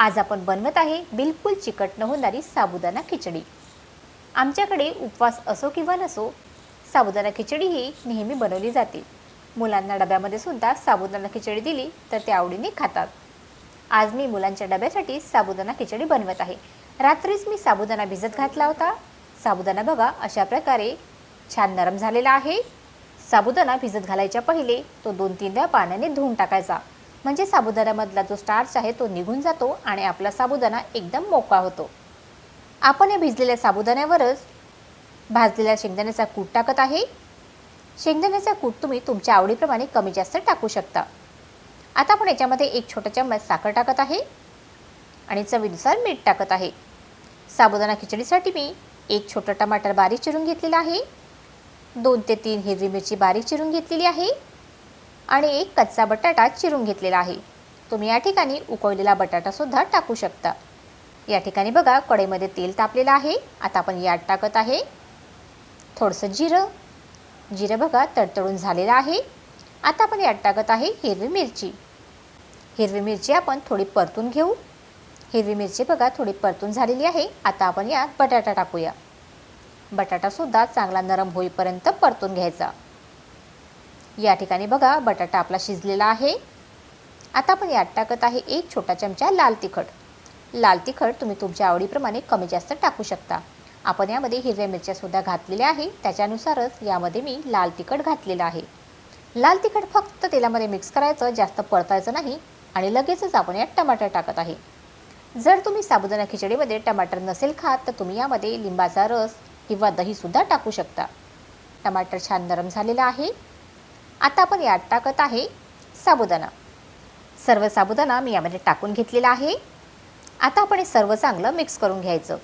आज आपण बनवत आहे बिलकुल चिकट न होणारी साबुदाणा खिचडी. आमच्याकडे उपवास असो किंवा नसो साबुदाणा खिचडी ही नेहमी बनवली जाते. मुलांना डब्यामध्ये सुद्धा साबुदाणा खिचडी दिली तर ते आवडीने खातात. आज मी मुलांच्या डब्यासाठी साबुदाणा खिचडी बनवत आहे. रात्रीच मी साबुदाणा भिजत घातला होता. साबुदाणा बघा अशा प्रकारे छान नरम झालेला आहे. साबुदाणा भिजत घालायच्या पहिले तो दोन तीन वेळा पाण्याने धुवून टाकायचा. म्हणजे साबुदाण्यामधला जो स्टार्च आहे तो निघून जातो आणि आपला साबुदाणा एकदम मोकळा होतो. आपण या भिजलेल्या साबुदाण्यावरच भाजलेल्या शेंगदाण्याचा कूट टाकत आहे. शेंगदाण्याचा कूट तुम्ही तुमच्या आवडीप्रमाणे कमी जास्त टाकू शकता. आता आपण याच्यामध्ये एक छोटा चम्मच साखर टाकत आहे आणि चवीनुसार मीठ टाकत आहे. साबुदाणा खिचडीसाठी मी एक छोटं टमाटर बारीक चिरून घेतलेलं आहे. दोन ते तीन हिरवी मिरची बारीक चिरून घेतलेली आहे. आणि एक कच्चा बटाटा चिरून घेतलेला आहे. तुम्ही या ठिकाणी उकळलेला बटाटासुद्धा टाकू शकता. या ठिकाणी बघा कढईमध्ये तेल तापलेलं आहे. आता आपण यात टाकत आहे थोडंसं जिरं. जिरं बघा तडतडून झालेलं आहे. आता आपण यात टाकत आहे हिरवी मिरची. हिरवी मिरची आपण थोडी परतून घेऊ. हिरवी मिरची बघा थोडी परतून झालेली आहे. आता आपण यात बटाटा टाकूया. बटाटासुद्धा चांगला नरम होईपर्यंत परतून घ्यायचा. या ठिकाणी बघा बटाटा आपला शिजलेला आहे. आता आपण यात टाकत आहे एक छोटा चमचा लाल तिखट. लाल तिखट तुम्ही तुमच्या आवडीप्रमाणे कमी जास्त टाकू शकता. आपण यामध्ये हिरव्या मिरच्यासुद्धा घातलेल्या आहे. त्याच्यानुसारच यामध्ये मी लाल तिखट घातलेलं आहे. लाल तिखट फक्त तेलामध्ये मिक्स करायचं जास्त परतायचं नाही आणि लगेचच आपण यात टमाटर टाकत आहे. जर तुम्ही साबुदाणा खिचडीमध्ये टमाटर नसेल खात तर तुम्ही यामध्ये लिंबाचा रस किंवा दहीसुद्धा टाकू शकता. टमाटर छान नरम झालेला आहे. आता आपण यात टाकत आहे साबुदाणा. सर्व साबुदाणा मी यामध्ये टाकून घेतलेला आहे. आता आपण हे सर्व चांगलं मिक्स करून घ्यायचं.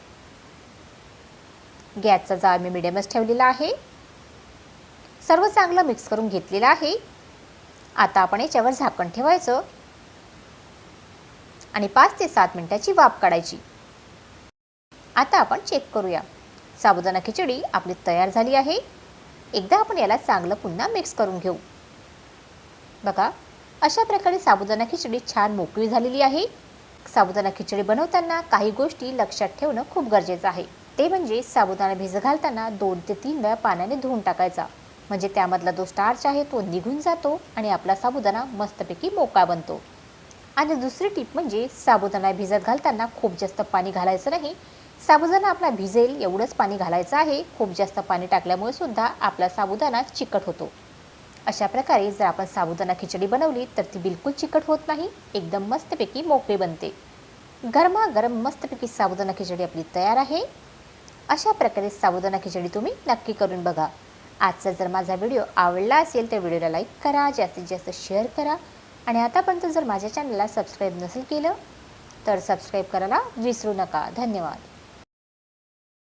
गॅसचा जाळ मी मिडियमच ठेवलेला आहे. सर्व चांगलं मिक्स करून घेतलेलं आहे. आता आपण याच्यावर झाकण ठेवायचं. आणि पाच ते सात मिनिटाची वाफ काढायची. आता आपण चेक करूया. साबुदाणा खिचडी आपली तयार झाली आहे. एकदा आपण याला चांगलं पुन्हा मिक्स करून घेऊ. बघा अशा प्रकारे साबुदाणा खिचडी छान मोकळी झालेली आहे. साबुदाणा खिचडी बनवताना काही गोष्टी लक्षात ठेवणं खूप गरजेचं आहे. ते म्हणजे साबुदाणा भिज घालताना दोन ते तीन वेळा पाण्याने धुवून टाकायचा. म्हणजे त्यामधला जो स्टार्च आहे तो निघून जातो आणि आपला साबुदाणा मस्तपैकी मोकळा बनतो. आणि दुसरी टीप म्हणजे साबुदाणा भिजत घालताना खूप जास्त पाणी घालायचं नाही. साबुदाणा आपला भिजेल एवढंच पाणी घालायचं आहे. खूप जास्त पाणी टाकल्यामुळे सुद्धा आपला साबुदाणा चिकट होतो. अशा प्रकारे जर आपण साबुदाणा खिचडी बनवली तर ती बिलकुल चिकट होत नाही. एकदम मस्तपैकी मोकळी बनते. गरमागरम मस्तपैकी साबुदाणा खिचडी आपली तयार आहे. अशा प्रकारे साबुदाणा खिचडी तुम्ही नक्की करून बघा. आजचा जर माझा व्हिडिओ आवडला असेल तर व्हिडिओला लाईक करा जास्तीत जास्त शेअर करा. आणि आतापर्यंत जर माझ्या चॅनलला सबस्क्राईब नसेल केलं तर सबस्क्राईब करायला विसरू नका. धन्यवाद.